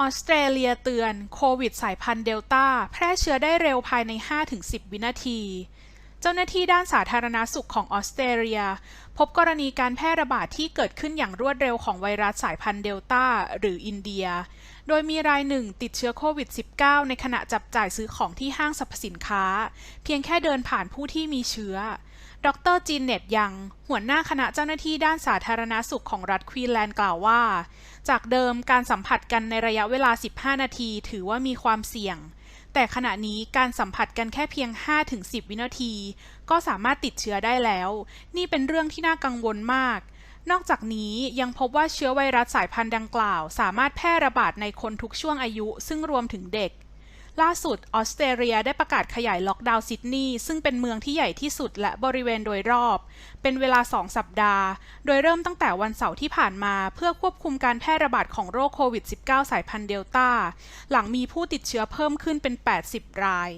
ออสเตรเลียเตือน โควิดสายพันธุ์เดลต้า แพร่เชื้อได้เร็วภายใน 5-10 วินาที เจ้าหน้าที่ด้านสาธารณาสุขของออสเตรเลีย พบกรณีการแพร่ระบาดที่เกิดขึ้นอย่างรวดเร็วของไวรัสสายพันธุ์เดลต้าหรืออินเดีย โดยมีรายหนึ่งติดเชื้อโควิด -19 ในขณะจับจ่ายซื้อของที่ห้างสรรพสินค้า เพียงแค่เดินผ่านผู้ที่มีเชื้อ ดรจีนเน็ตยัง หัวหน้าคณะเจ้าหน้าที่ด้านสาธารณาสุขของรัฐควีนแลนด์กล่าวว่า จากเดิมการสัมผัสกันในระยะเวลา 15 นาที ถือว่ามีความเสี่ยง แต่ขณะนี้การสัมผัสกันแค่เพียง 5-10 วินาที ก็สามารถติดเชื้อได้แล้ว นี่เป็นเรื่องที่น่ากังวลมาก นอกจากนี้ยังพบว่าเชื้อไวรัสสายพันธุ์ดังกล่าว สามารถแพร่ระบาดในคนทุกช่วงอายุ ซึ่งรวมถึงเด็ก ล่าสุดออสเตรเลียได้ประกาศขยายล็อกดาวน์ซิดนีย์ซึ่งเป็นเมืองที่ใหญ่ที่สุดและบริเวณโดยรอบ เป็นเวลา 2 สัปดาห์ โดยเริ่มตั้งแต่วันเสาร์ที่ผ่านมาเพื่อควบคุมการแพร่ระบาดของโรคโควิด -19 สายพันธุ์เดลต้า หลังมีผู้ติดเชื้อเพิ่มขึ้นเป็น 80 ราย